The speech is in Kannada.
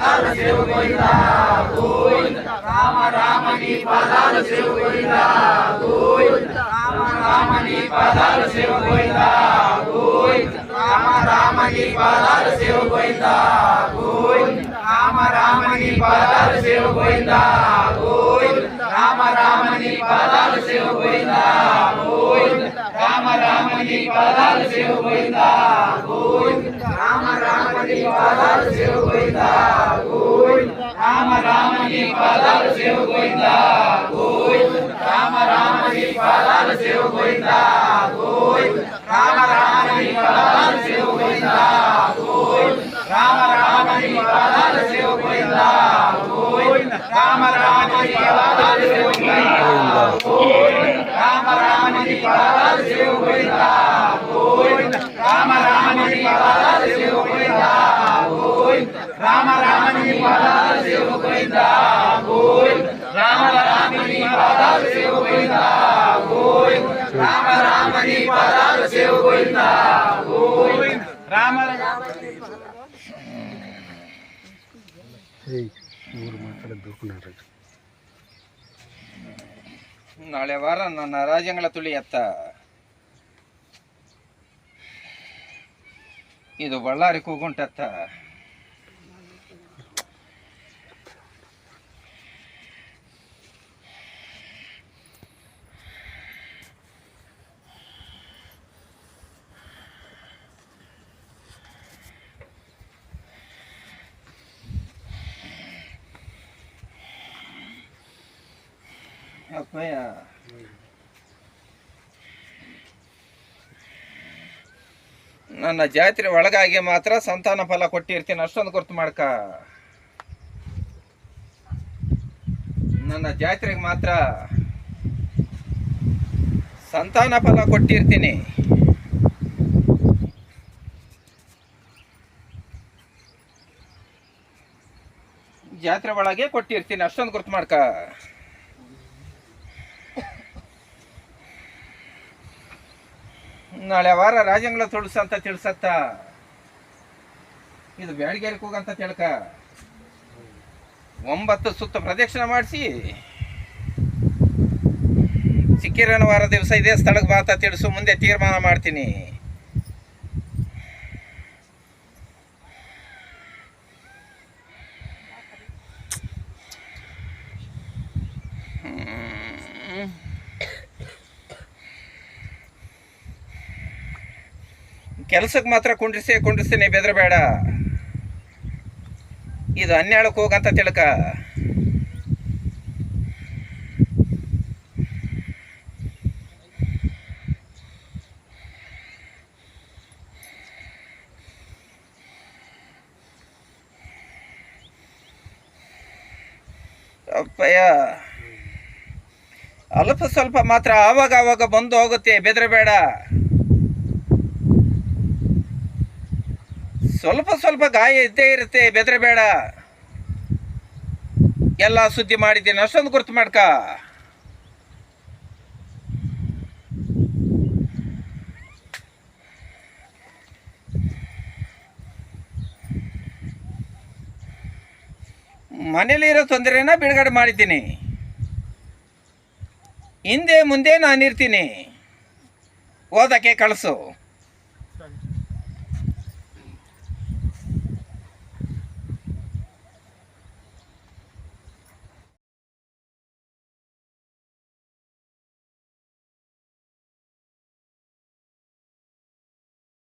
శివు గోవిందా గోవింద రామ రామ నీ పదాలు శివు గోవిందా గోవింద రామ రామ నీ పదాలు శివు గోవిందా గోవింద రామ రామ నీ పదాలు శివు గోవిందా గోవింద రామ రామ నీ పదాలు శివు గోవిందా గోవింద రామ రామ నీ పదాలు శివు గోవిందా నీ పాదాలు సేవ పోయిందా గోవింద రామ రామ నీ పాదాలు సేవ పోయిందా గోవింద రామ రామ నీ పాదాలు సేవ పోయిందా గోవింద రామ రామ నీ పాదాలు సేవ పోయిందా గోవింద రామ రామ నీ పాదాలు సేవ పోయిందా గోవింద రామ రామ నీ పాదాలు సేవ పోయిందా గోవింద రామ రామ నీ పాదాలు సేవ పోయిందా గోవింద రామ రామ నీ పాదాలు ನಾಳೆ ವಾರ ನನ್ನ ರಾಜ್ಯಗಳ ತುಳಿ ಎತ್ತ ಇದು ಬಳ್ಳಾರಿ ಕೂಗುಂಟೆತ್ತ ಅಪ್ಪಯ್ಯ ನನ್ನ ಜಾತ್ರೆ ಒಳಗಾಗಿ ಮಾತ್ರ ಸಂತಾನ ಫಲ ಕೊಟ್ಟಿರ್ತೀನಿ. ಅಷ್ಟೊಂದು ಗುರ್ತು ಮಾಡ್ಕ. ನನ್ನ ಜಾತ್ರೆಗೆ ಮಾತ್ರ ಸಂತಾನ ಫಲ ಕೊಟ್ಟಿರ್ತೀನಿ. ಜಾತ್ರೆ ಒಳಗೆ ಕೊಟ್ಟಿರ್ತೀನಿ. ಅಷ್ಟೊಂದು ಗುರ್ತು ಮಾಡ್ಕ. ನಾಳೆ ವಾರ ರಾಜಂಗಳ ತೊಳಸ ಅಂತ ತಿಳ್ಸತ್ತ? ಇದು ಬ್ಯಾಡಗೇರಿಗೆ ಹೋಗಂತ ತಿಳ್ಕ? ಒಂಬತ್ತು ಸುತ್ತ ಪ್ರದಕ್ಷಿಣೆ ಮಾಡಿಸಿ? ಸಿಕ್ಕಿರನ ವಾರ ದಿವಸ ಇದೇ ಸ್ಥಳಕ್ಕೆ ಬಾ ಅಂತ ತಿಳಿಸು, ಮುಂದೆ ತೀರ್ಮಾನ ಮಾಡ್ತೀನಿ. ಕೆಲ್ಸಕ್ಕೆ ಮಾತ್ರ ಕುಂಡ್ರಿಸಿ ನೀ ಬೆದರಬೇಡ ಇದು ಹನ್ನೆರಡಕ್ಕೆ ಹೋಗಂತ ತಿಳ್ಕ. ಅಪ್ಪಯ್ಯ, ಅಲ್ಪ ಸ್ವಲ್ಪ ಮಾತ್ರ ಆವಾಗ ಆವಾಗ ಬಂದು ಹೋಗುತ್ತೆ ಬೆದರಬೇಡ ಸ್ವಲ್ಪ ಸ್ವಲ್ಪ ಗಾಯ ಇದ್ದೇ ಇರುತ್ತೆ ಬೆದರಬೇಡ ಎಲ್ಲ ಸುದ್ದಿ ಮಾಡಿದ್ದೀನಿ, ಅಷ್ಟೊಂದು ಗುರ್ತು ಮಾಡ್ಕ. ಮನೇಲಿರೋ ತೊಂದರೆನ ಬಿಡುಗಡೆ ಮಾಡಿದ್ದೀನಿ. ಹಿಂದೆ ಮುಂದೆ ನಾನಿರ್ತೀನಿ. ಓದಕ್ಕೆ ಕಳಿಸು.